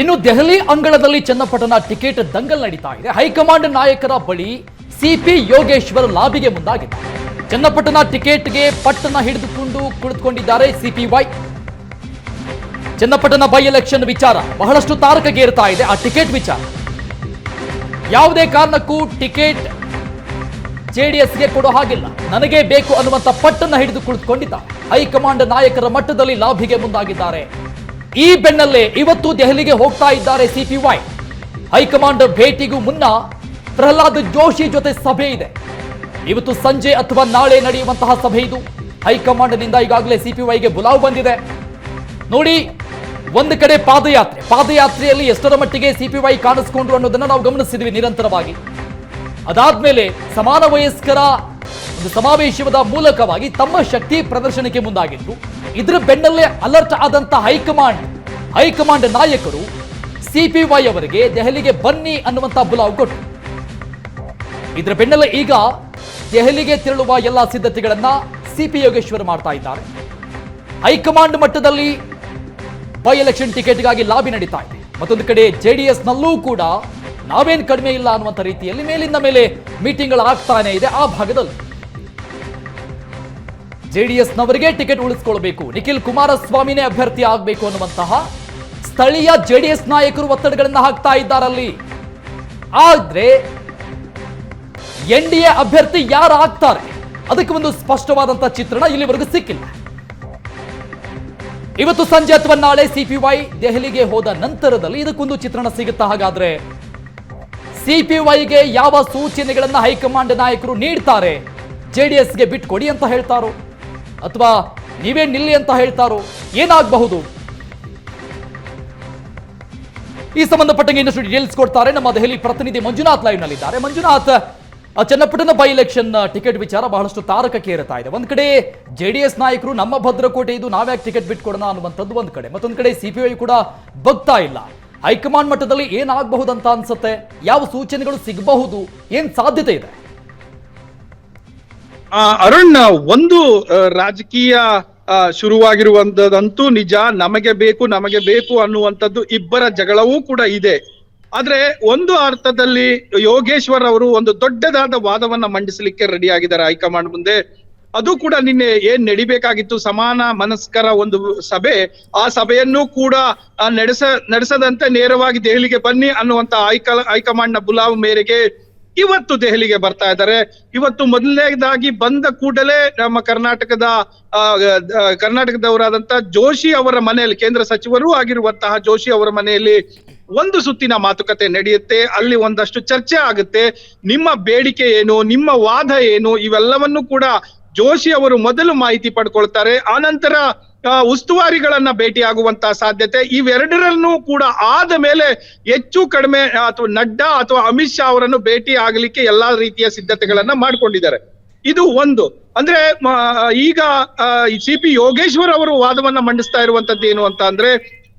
ಇನ್ನು ದೆಹಲಿ ಅಂಗಳದಲ್ಲಿ ಚನ್ನಪಟ್ಟಣ ಟಿಕೆಟ್ ದಂಗಲ್ ನಡೀತಾ ಇದೆ. ಹೈಕಮಾಂಡ್ ನಾಯಕರ ಬಳಿ ಸಿಪಿ ಯೋಗೇಶ್ವರ್ ಲಾಬಿಗೆ ಮುಂದಾಗಿದೆ. ಚನ್ನಪಟ್ಟಣ ಟಿಕೆಟ್ಗೆ ಪಟ್ಟಣ ಹಿಡಿದುಕೊಂಡು ಕುಳಿತುಕೊಂಡಿದ್ದಾರೆ ಸಿಪಿವೈ. ಚನ್ನಪಟ್ಟಣ ಬೈ ಎಲೆಕ್ಷನ್ ವಿಚಾರ ಬಹಳಷ್ಟು ತಾರಕಗೇರ್ತಾ ಇದೆ. ಆ ಟಿಕೆಟ್ ವಿಚಾರ. ಯಾವುದೇ ಕಾರಣಕ್ಕೂ ಟಿಕೆಟ್ ಜೆಡಿಎಸ್ಗೆ ಕೊಡೋ ಹಾಗಿಲ್ಲ. ನನಗೆ ಬೇಕು ಅನ್ನುವಂಥ ಪಟ್ಟನ್ನ ಹಿಡಿದು ಕುಳಿತುಕೊಂಡಿದ್ದ ಹೈಕಮಾಂಡ್ ನಾಯಕರ ಮಟ್ಟದಲ್ಲಿ ಲಾಭಿಗೆ ಮುಂದಾಗಿದ್ದಾರೆ. ಈ ಬೆನ್ನಲ್ಲೇ ಇವತ್ತು ದೆಹಲಿಗೆ ಹೋಗ್ತಾ ಇದ್ದಾರೆ ಸಿಪಿವೈ. ಹೈಕಮಾಂಡ್ ಭೇಟಿಗೂ ಮುನ್ನ ಪ್ರಹ್ಲಾದ್ ಜೋಶಿ ಜೊತೆ ಸಭೆ ಇದೆ. ಇವತ್ತು ಸಂಜೆ ಅಥವಾ ನಾಳೆ ನಡೆಯುವಂತಹ ಸಭೆ ಇದು. ಹೈಕಮಾಂಡ್ನಿಂದ ಈಗಾಗಲೇ ಸಿಪಿವೈಗೆ ಬುಲಾವ್ ಬಂದಿದೆ. ನೋಡಿ, ಒಂದು ಕಡೆ ಪಾದಯಾತ್ರೆ. ಪಾದಯಾತ್ರೆಯಲ್ಲಿ ಎಷ್ಟರ ಮಟ್ಟಿಗೆ ಸಿಪಿವೈ ಕಾಣಿಸ್ಕೊಂಡ್ರು ಅನ್ನೋದನ್ನ ನಾವು ಗಮನಿಸಿದ್ವಿ ನಿರಂತರವಾಗಿ. ಅದಾದ್ಮೇಲೆ ಸಮಾನ ವಯಸ್ಕರ ಒಂದು ಸಮಾವೇಶದ ಮೂಲಕವಾಗಿ ತಮ್ಮ ಶಕ್ತಿ ಪ್ರದರ್ಶನಕ್ಕೆ ಮುಂದಾಗಿದ್ರು ಇದರ ಬೆನ್ನಲ್ಲೇ ಅಲರ್ಟ್ ಆದಂತ ಹೈಕಮಾಂಡ್. ಹೈಕಮಾಂಡ್ ನಾಯಕರು ಸಿಪಿವೈ ಅವರಿಗೆ ದೆಹಲಿಗೆ ಬನ್ನಿ ಅನ್ನುವಂತ ಬುಲಾವ್ ಕೊಟ್ಟರು ಇದರ ಬೆನ್ನಲ್ಲೇ ಈಗ ದೆಹಲಿಗೆ ತೆರಳುವ ಎಲ್ಲ ಸಿದ್ಧತೆಗಳನ್ನ ಸಿಪಿ ಯೋಗೇಶ್ವರ್ ಮಾಡ್ತಾ ಇದ್ದಾರೆ. ಹೈಕಮಾಂಡ್ ಮಟ್ಟದಲ್ಲಿ ಬೈ ಎಲೆಕ್ಷನ್ ಟಿಕೆಟ್ಗಾಗಿ ಲಾಬಿ ನಡೀತಾ ಇದೆ. ಮತ್ತೊಂದು ಕಡೆ ಜೆಡಿಎಸ್ ನಲ್ಲೂ ಕೂಡ ನಾವೇನು ಕಡಿಮೆ ಇಲ್ಲ ಅನ್ನುವಂಥ ರೀತಿಯಲ್ಲಿ ಮೇಲಿಂದ ಮೇಲೆ ಮೀಟಿಂಗ್ಗಳು ಆಗ್ತಾನೆ ಇದೆ ಆ ಭಾಗದಲ್ಲಿ. ಜೆಡಿಎಸ್ ನವರಿಗೆ ಟಿಕೆಟ್ ಉಳಿಸ್ಕೊಳ್ಬೇಕು. ನಿಖಿಲ್ ಕುಮಾರಸ್ವಾಮಿನೇ ಅಭ್ಯರ್ಥಿ ಆಗಬೇಕು ಅನ್ನುವಂತಹ ಸ್ಥಳೀಯ ಜೆಡಿಎಸ್ ನಾಯಕರು ಒತ್ತಡಗಳನ್ನ ಹಾಕ್ತಾ ಇದ್ದಾರಲ್ಲಿ. ಆದ್ರೆ ಎನ್ ಡಿ ಎ ಅಭ್ಯರ್ಥಿ ಯಾರು ಆಗ್ತಾರೆ? ಅದಕ್ಕೆ ಒಂದು ಸ್ಪಷ್ಟವಾದಂತಹ ಚಿತ್ರಣ ಇಲ್ಲಿವರೆಗೂ ಸಿಕ್ಕಿಲ್ಲ. ಇವತ್ತು ಸಂಜೆ ಅಥವಾ ನಾಳೆ ಸಿಪಿವೈ ದೆಹಲಿಗೆ ಹೋದ ನಂತರದಲ್ಲಿ ಇದಕ್ಕೊಂದು ಚಿತ್ರಣ ಸಿಗುತ್ತಾ? ಹಾಗಾದ್ರೆ ಸಿಪಿವೈಗೆ ಯಾವ ಸೂಚನೆಗಳನ್ನ ಹೈಕಮಾಂಡ್ ನಾಯಕರು ನೀಡ್ತಾರೆ? ಜೆಡಿಎಸ್ಗೆ ಬಿಟ್ಕೊಡಿ ಅಂತ ಹೇಳ್ತಾರೋ? ಅಥವಾ ನೀವೇ ನಿಲ್ಲಿ ಅಂತ ಹೇಳ್ತಾರೋ ಏನಾಗಬಹುದು? ಈ ಸಂಬಂಧಪಟ್ಟಂಗೆ ಇನ್ನಷ್ಟು ಡೀಟೇಲ್ಸ್ ಕೊಡ್ತಾರೆ ನಮ್ಮ ದೆಹಲಿ ಪ್ರತಿನಿಧಿ Manjunath live ನಲ್ಲಿದ್ದಾರೆ. Manjunath Channapatna by election ticket ವಿಚಾರ ಬಹಳಷ್ಟು ತಾರಕಕ್ಕೆ ಏರುತ್ತಾ ಇದೆ. ಒಂದ್ ಕಡೆ ಜೆಡಿಎಸ್ ನಾಯಕರು ನಮ್ಮ ಭದ್ರಕೋಟೆ ಇದು, ನಾವ್ಯಾಕೆ ಟಿಕೆಟ್ ಬಿಟ್ಕೊಡೋಣ ಅನ್ನುವಂಥದ್ದು ಒಂದ್ ಕಡೆ. ಮತ್ತೊಂದ್ ಕಡೆ ಸಿಪಿಐ ಕೂಡ ಬಗ್ತಾ ಇಲ್ಲ. ಹೈಕಮಾಂಡ್ ಮಟ್ಟದಲ್ಲಿ ಏನಾಗಬಹುದಂತ ಅನ್ಸುತ್ತೆ? ಯಾವ ಸೂಚನೆಗಳು ಸಿಗಬಹುದು? ಏನ್ ಸಾಧ್ಯತೆ ಇದೆ? ಅರುಣ್ ಒಂದು ರಾಜಕೀಯ ಶುರುವಾಗಿರುವಂತದಂತೂ ನಿಜ. ನಮಗೆ ಬೇಕು ನಮಗೆ ಬೇಕು ಅನ್ನುವಂಥದ್ದು ಇಬ್ಬರ ಜಗಳವೂ ಕೂಡ ಇದೆ. ಆದ್ರೆ ಒಂದು ಅರ್ಥದಲ್ಲಿ ಯೋಗೇಶ್ವರ್ ಅವರು ಒಂದು ದೊಡ್ಡದಾದ ವಾದವನ್ನ ಮಂಡಿಸಲಿಕ್ಕೆ ರೆಡಿ ಆಗಿದ್ದಾರೆ ಹೈಕಮಾಂಡ್ ಮುಂದೆ. ಅದು ಕೂಡ ನಿನ್ನೆ ಏನ್ ನಡಿಬೇಕಾಗಿತ್ತು? ಸಮಾನ ಮನಸ್ಕರ ಒಂದು ಸಭೆ. ಆ ಸಭೆಯನ್ನು ಕೂಡ ನಡೆಸ, ನಡೆಸದಂತೆ ನೇರವಾಗಿ ದೆಹಲಿಗೆ ಬನ್ನಿ ಅನ್ನುವಂತ ಹೈಕ ಹೈಕಮಾಂಡ್ನ ಬುಲಾವ್ ಮೇರೆಗೆ ಇವತ್ತು ದೆಹಲಿಗೆ ಬರ್ತಾ ಇದ್ದಾರೆ. ಇವತ್ತು ಮೊದಲನೇದಾಗಿ ಬಂದ ಕೂಡಲೇ ನಮ್ಮ ಕರ್ನಾಟಕದ ಕರ್ನಾಟಕದವರಾದಂತಹ ಜೋಶಿ ಅವರ ಮನೆಯಲ್ಲಿ, ಕೇಂದ್ರ ಸಚಿವರೂ ಆಗಿರುವಂತಹ ಜೋಶಿ ಅವರ ಮನೆಯಲ್ಲಿ ಒಂದು ಸುತ್ತಿನ ಮಾತುಕತೆ ನಡೆಯುತ್ತೆ. ಅಲ್ಲಿ ಒಂದಷ್ಟು ಚರ್ಚೆ ಆಗುತ್ತೆ. ನಿಮ್ಮ ಬೇಡಿಕೆ ಏನು, ನಿಮ್ಮ ವಾದ ಏನು, ಇವೆಲ್ಲವನ್ನು ಕೂಡ ಜೋಶಿ ಅವರು ಮೊದಲು ಮಾಹಿತಿ ಪಡ್ಕೊಳ್ತಾರೆ. ಆನಂತರ ಉಸ್ತುವಾರಿಗಳನ್ನ ಭೇಟಿಯಾಗುವಂತಹ ಸಾಧ್ಯತೆ ಇವೆರಡರಲ್ಲೂ ಕೂಡ ಆದ ಮೇಲೆ ಹೆಚ್ಚು ಕಡಿಮೆ ಅಥವಾ ನಡ್ಡಾ ಅಥವಾ ಅಮಿತ್ ಶಾ ಅವರನ್ನು ಭೇಟಿ ಆಗಲಿಕ್ಕೆ ಎಲ್ಲಾ ರೀತಿಯ ಸಿದ್ಧತೆಗಳನ್ನ ಮಾಡಿಕೊಂಡಿದ್ದಾರೆ. ಇದು ಒಂದು. ಅಂದ್ರೆ ಈಗ ಸಿ ಪಿ ಯೋಗೇಶ್ವರ್ ಅವರು ವಾದವನ್ನ ಮಂಡಿಸ್ತಾ ಇರುವಂತದ್ದು ಏನು ಅಂತ ಅಂದ್ರೆ,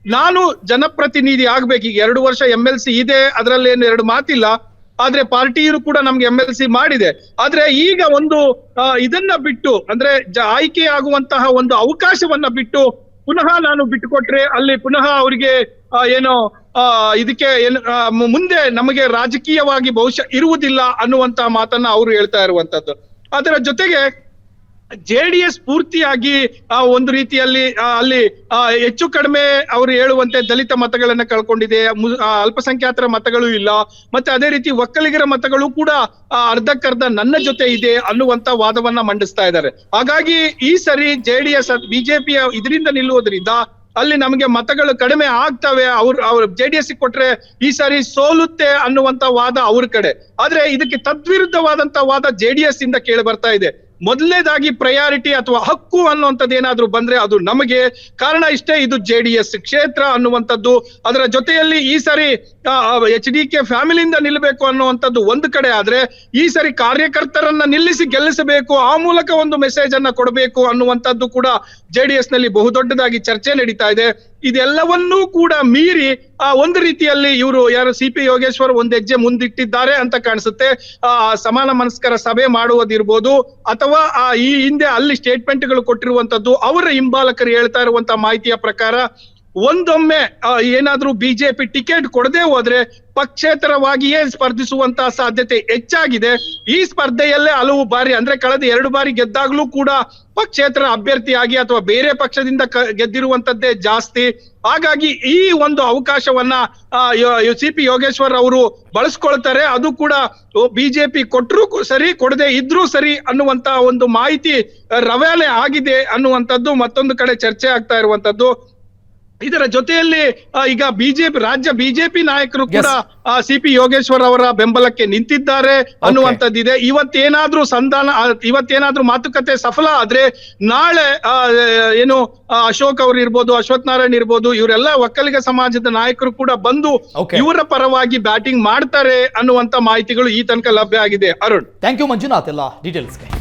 ನಾನು ಜನಪ್ರತಿನಿಧಿ ಆಗ್ಬೇಕು, ಈಗ ಎರಡು ವರ್ಷ ಎಂ ಎಲ್ ಸಿ ಇದೆ ಅದರಲ್ಲಿ ಏನು ಎರಡು ಮಾತಿಲ್ಲ ಆದ್ರೆ ಪಾರ್ಟಿಯರು ಕೂಡ ನಮ್ಗೆ ಎಂ ಎಲ್ ಸಿ ಮಾಡಿದೆ. ಆದ್ರೆ ಈಗ ಒಂದು ಇದನ್ನ ಬಿಟ್ಟು, ಅಂದ್ರೆ ಆಯ್ಕೆ ಆಗುವಂತಹ ಒಂದು ಅವಕಾಶವನ್ನ ಬಿಟ್ಟು ಪುನಃ ನಾನು ಬಿಟ್ಟುಕೊಟ್ರೆ ಅಲ್ಲಿ ಪುನಃ ಅವರಿಗೆ ಏನು ಇದಕ್ಕೆ ಏನು ಮುಂದೆ ನಮಗೆ ರಾಜಕೀಯವಾಗಿ ಭವಿಷ್ಯ ಇರುವುದಿಲ್ಲ ಅನ್ನುವಂತಹ ಮಾತನ್ನ ಅವರು ಹೇಳ್ತಾ ಇರುವಂತದ್ದು. ಅದರ ಜೊತೆಗೆ ಜೆಡಿಎಸ್ ಪೂರ್ತಿಯಾಗಿ, ಆ, ಒಂದು ರೀತಿಯಲ್ಲಿ ಅಲ್ಲಿ ಹೆಚ್ಚು ಕಡಿಮೆ ಅವರು ಹೇಳುವಂತೆ ದಲಿತ ಮತಗಳನ್ನ ಕಳ್ಕೊಂಡಿದೆ. ಅಲ್ಪಸಂಖ್ಯಾತರ ಮತಗಳು ಇಲ್ಲ. ಮತ್ತೆ ಅದೇ ರೀತಿ ಒಕ್ಕಲಿಗರ ಮತಗಳು ಕೂಡ ಅರ್ಧಕ್ಕರ್ಧ ನನ್ನ ಜೊತೆ ಇದೆ ಅನ್ನುವಂತ ವಾದವನ್ನ ಮಂಡಿಸ್ತಾ ಇದ್ದಾರೆ. ಹಾಗಾಗಿ ಈ ಸರಿ ಜೆಡಿಎಸ್ ಬಿಜೆಪಿಯ ಇದರಿಂದ ನಿಲ್ಲುವುದರಿಂದ ಅಲ್ಲಿ ನಮಗೆ ಮತಗಳು ಕಡಿಮೆ ಆಗ್ತವೆ. ಅವ್ರು ಅವ್ರು ಜೆಡಿಎಸ್ ಕೊಟ್ರೆ ಈ ಸಾರಿ ಸೋಲುತ್ತೆ ಅನ್ನುವಂತ ವಾದ ಅವ್ರ ಕಡೆ. ಆದ್ರೆ ಇದಕ್ಕೆ ತದ್ವಿರುದ್ಧವಾದಂತ ವಾದ ಜೆಡಿಎಸ್ ಇಂದ ಕೇಳಿ ಬರ್ತಾ ಇದೆ. ಮೊದಲನೇದಾಗಿ ಪ್ರಯಾರಿಟಿ ಅಥವಾ ಹಕ್ಕು ಅನ್ನುವಂಥದ್ದು ಏನಾದ್ರೂ ಬಂದ್ರೆ ಅದು ನಮಗೆ. ಕಾರಣ ಇಷ್ಟೇ, ಇದು ಜೆಡಿಎಸ್ ಕ್ಷೇತ್ರ ಅನ್ನುವಂಥದ್ದು. ಅದರ ಜೊತೆಯಲ್ಲಿ ಈ ಸಾರಿ ಎಚ್ ಡಿ ಕೆ ಫ್ಯಾಮಿಲಿಯಿಂದ ನಿಲ್ಲಬೇಕು ಅನ್ನುವಂಥದ್ದು ಒಂದು ಕಡೆ ಆದ್ರೆ, ಈ ಸಾರಿ ಕಾರ್ಯಕರ್ತರನ್ನ ನಿಲ್ಲಿಸಿ ಗೆಲ್ಲಿಸಬೇಕು, ಆ ಮೂಲಕ ಒಂದು ಮೆಸೇಜ್ ಅನ್ನ ಕೊಡಬೇಕು ಅನ್ನುವಂಥದ್ದು ಕೂಡ ಜೆಡಿಎಸ್ನಲ್ಲಿ ಬಹುದೊಡ್ಡದಾಗಿ ಚರ್ಚೆ ನಡೀತಾ ಇದೆ. ಇದೆಲ್ಲವನ್ನೂ ಕೂಡ ಮೀರಿ ಆ ಒಂದು ರೀತಿಯಲ್ಲಿ ಇವರು ಯಾರು ಸಿ ಪಿ ಯೋಗೇಶ್ವರ್ ಒಂದು ಹೆಜ್ಜೆ ಮುಂದಿಟ್ಟಿದ್ದಾರೆ ಅಂತ ಕಾಣಿಸುತ್ತೆ. ಆ ಸಮಾನ ಮನಸ್ಕರ ಸಭೆ ಮಾಡುವುದಿರ್ಬೋದು ಅಥವಾ ಆ ಈ ಹಿಂದೆ ಅಲ್ಲಿ ಸ್ಟೇಟ್ಮೆಂಟ್ಗಳು ಕೊಟ್ಟಿರುವಂತದ್ದು ಅವರ ಹಿಂಬಾಲಕರು ಹೇಳ್ತಾ ಇರುವಂತಹ ಮಾಹಿತಿಯ ಪ್ರಕಾರ ಒಂದೊಮ್ಮೆ ಏನಾದ್ರೂ ಬಿಜೆಪಿ ಟಿಕೆಟ್ ಕೊಡದೆ ಹೋದ್ರೆ ಪಕ್ಷೇತರವಾಗಿಯೇ ಸ್ಪರ್ಧಿಸುವಂತಹ ಸಾಧ್ಯತೆ ಹೆಚ್ಚಾಗಿದೆ. ಈ ಸ್ಪರ್ಧೆಯಲ್ಲೇ ಹಲವು ಬಾರಿ, ಅಂದ್ರೆ ಕಳೆದ ಎರಡು ಬಾರಿ ಗೆದ್ದಾಗ್ಲೂ ಕೂಡ ಪಕ್ಷೇತರ ಅಭ್ಯರ್ಥಿಯಾಗಿ ಅಥವಾ ಬೇರೆ ಪಕ್ಷದಿಂದ ಗೆದ್ದಿರುವಂತದ್ದೇ ಜಾಸ್ತಿ. ಹಾಗಾಗಿ ಈ ಒಂದು ಅವಕಾಶವನ್ನ ಸಿ ಪಿ ಯೋಗೇಶ್ವರ್ ಅವರು ಬಳಸ್ಕೊಳ್ತಾರೆ. ಅದು ಕೂಡ ಬಿಜೆಪಿ ಕೊಟ್ಟರು ಸರಿ, ಕೊಡದೆ ಇದ್ರೂ ಸರಿ ಅನ್ನುವಂತ ಒಂದು ಮಾಹಿತಿ ರವಾನೆ ಆಗಿದೆ ಅನ್ನುವಂಥದ್ದು ಮತ್ತೊಂದು ಕಡೆ ಚರ್ಚೆ ಆಗ್ತಾ ಇರುವಂತದ್ದು ಇದರ ಜೊತೆಯಲ್ಲಿ ಈಗ ಬಿಜೆಪಿ ರಾಜ್ಯ ಬಿಜೆಪಿ ನಾಯಕರು ಕೂಡ ಸಿಪಿ ಯೋಗೇಶ್ವರ್ ಅವರ ಬೆಂಬಲಕ್ಕೆ ನಿಂತಿದ್ದಾರೆ ಅನ್ನುವಂಥದ್ದಿದೆ. ಇವತ್ತೇನಾದ್ರೂ ಸಂಧಾನ ಇವತ್ತೇನಾದ್ರೂ ಮಾತುಕತೆ ಸಫಲ ಆದ್ರೆ ನಾಳೆ ಏನು ಅಶೋಕ್ ಅವರು ಇರ್ಬೋದು ಅಶ್ವಥ್ ನಾರಾಯಣ್ ಇರ್ಬೋದು ಇವರೆಲ್ಲ ಒಕ್ಕಲಿಗ ಸಮಾಜದ ನಾಯಕರು ಕೂಡ ಬಂದು. ಇವರ ಪರವಾಗಿ ಬ್ಯಾಟಿಂಗ್ ಮಾಡ್ತಾರೆ ಅನ್ನುವಂತ ಮಾಹಿತಿಗಳು ಈ ತನಕ ಲಭ್ಯ ಆಗಿದೆ. ಅರುಣ್. Thank you Manjunath. ಎಲ್ಲ ಡೀಟೇಲ್ಸ್ಗೆ